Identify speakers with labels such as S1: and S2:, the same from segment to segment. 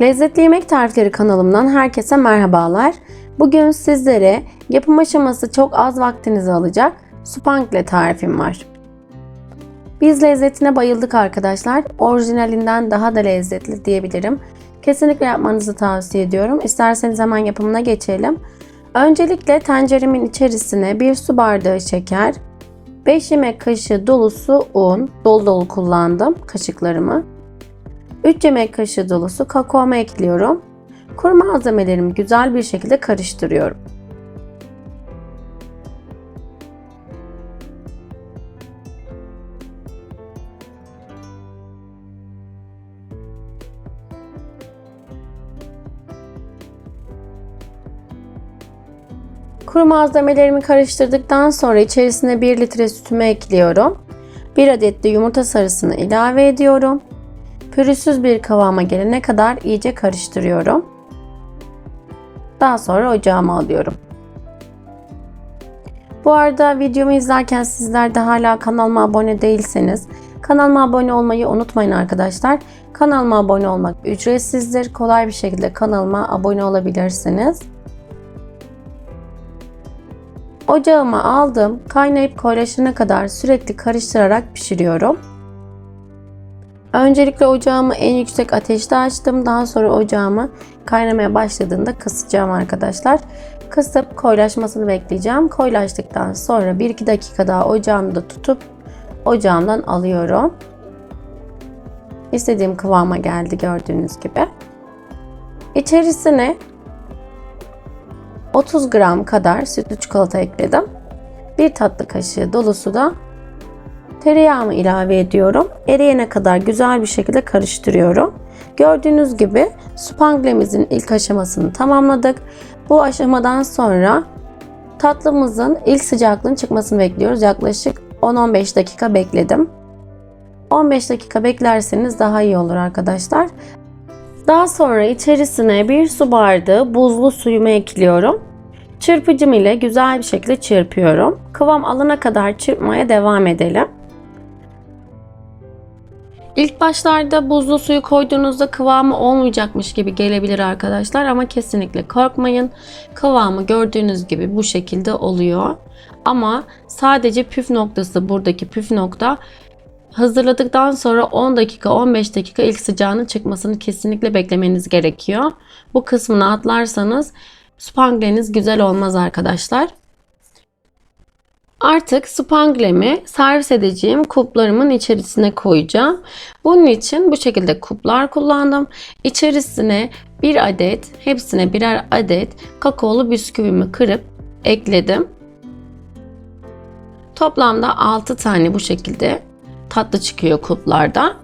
S1: Lezzetli Yemek Tarifleri kanalımdan herkese merhabalar. Bugün sizlere yapım aşaması çok az vaktinizi alacak spangle tarifim var. Biz lezzetine bayıldık arkadaşlar. Orijinalinden daha da lezzetli diyebilirim. Kesinlikle yapmanızı tavsiye ediyorum. İsterseniz hemen yapımına geçelim. Öncelikle tenceremin içerisine 1 su bardağı şeker, 5 yemek kaşığı dolusu un, dolu dolu kullandım kaşıklarımı. 3 yemek kaşığı dolusu kakaomu ekliyorum. Kuru malzemelerimi güzel bir şekilde karıştırıyorum. Kuru malzemelerimi karıştırdıktan sonra içerisine 1 litre sütümü ekliyorum. 1 adet de yumurta sarısını ilave ediyorum. Pürüzsüz bir kıvama gelene kadar iyice karıştırıyorum. Daha sonra ocağıma alıyorum. Bu arada videomu izlerken sizler de hala kanalıma abone değilseniz kanalıma abone olmayı unutmayın arkadaşlar. Kanalıma abone olmak ücretsizdir. Kolay bir şekilde kanalıma abone olabilirsiniz. Ocağıma aldım. Kaynayıp koyulaşana kadar sürekli karıştırarak pişiriyorum. Öncelikle ocağımı en yüksek ateşte açtım. Daha sonra ocağımı kaynamaya başladığında kısacağım arkadaşlar. Kısıp koyulaşmasını bekleyeceğim. Koyulaştıktan sonra 1-2 dakika daha ocağımda tutup ocağımdan alıyorum. İstediğim kıvama geldi gördüğünüz gibi. İçerisine 30 gram kadar sütlü çikolata ekledim. Bir tatlı kaşığı dolusu da tereyağımı ilave ediyorum. Eriyene kadar güzel bir şekilde karıştırıyorum. Gördüğünüz gibi spanglemizin ilk aşamasını tamamladık. Bu aşamadan sonra tatlımızın ilk sıcaklığın çıkmasını bekliyoruz. Yaklaşık 10-15 dakika bekledim. 15 dakika beklerseniz daha iyi olur arkadaşlar. Daha sonra içerisine bir su bardağı buzlu suyumu ekliyorum. Çırpıcım ile güzel bir şekilde çırpıyorum. Kıvam alana kadar çırpmaya devam edelim. İlk başlarda buzlu suyu koyduğunuzda kıvamı olmayacakmış gibi gelebilir arkadaşlar ama kesinlikle korkmayın. Kıvamı gördüğünüz gibi bu şekilde oluyor. Ama sadece püf noktası buradaki püf nokta hazırladıktan sonra 10 dakika 15 dakika ilk sıcağının çıkmasını kesinlikle beklemeniz gerekiyor. Bu kısmını atlarsanız spangleniz güzel olmaz arkadaşlar. Artık spanglemi servis edeceğim kuplarımın içerisine koyacağım. Bunun için bu şekilde kuplar kullandım. İçerisine bir adet, hepsine birer adet kakaolu bisküvimi kırıp ekledim. Toplamda 6 tane bu şekilde tatlı çıkıyor kuplarda.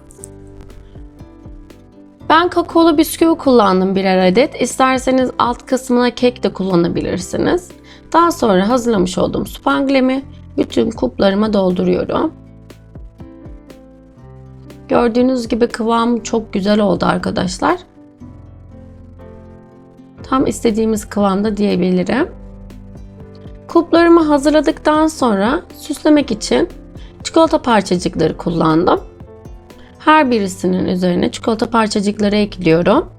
S1: Ben kakaolu bisküvi kullandım birer adet. İsterseniz alt kısmına kek de kullanabilirsiniz. Daha sonra hazırlamış olduğum spanglemi bütün kuplarıma dolduruyorum. Gördüğünüz gibi kıvam çok güzel oldu arkadaşlar. Tam istediğimiz kıvamda diyebilirim. Kuplarımı hazırladıktan sonra süslemek için çikolata parçacıkları kullandım. Her birisinin üzerine çikolata parçacıkları ekliyorum.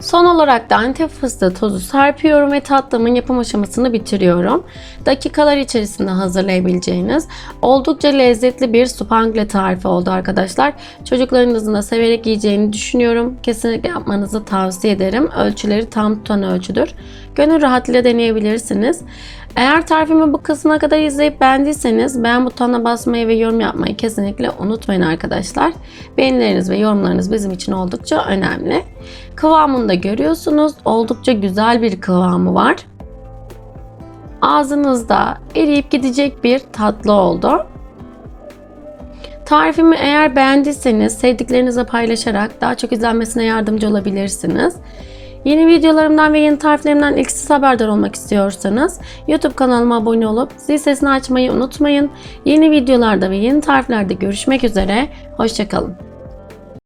S1: Son olarak da antep fıstığı tozu serpiyorum ve tatlımın yapım aşamasını bitiriyorum. Dakikalar içerisinde hazırlayabileceğiniz oldukça lezzetli bir spangle tarifi oldu arkadaşlar. Çocuklarınızın da severek yiyeceğini düşünüyorum. Kesinlikle yapmanızı tavsiye ederim. Ölçüleri tam tutan ölçüdür. Gönül rahatlığıyla deneyebilirsiniz. Eğer tarifimi bu kısmına kadar izleyip beğendiyseniz beğen butonuna basmayı ve yorum yapmayı kesinlikle unutmayın arkadaşlar. Beğenileriniz ve yorumlarınız bizim için oldukça önemli. Kıvamını da görüyorsunuz. Oldukça güzel bir kıvamı var. Ağzınızda eriyip gidecek bir tatlı oldu. Tarifimi eğer beğendiyseniz sevdiklerinizle paylaşarak daha çok izlenmesine yardımcı olabilirsiniz. Yeni videolarımdan ve yeni tariflerimden ilk siz haberdar olmak istiyorsanız YouTube kanalıma abone olup zil sesini açmayı unutmayın. Yeni videolarda ve yeni tariflerde görüşmek üzere. Hoşçakalın.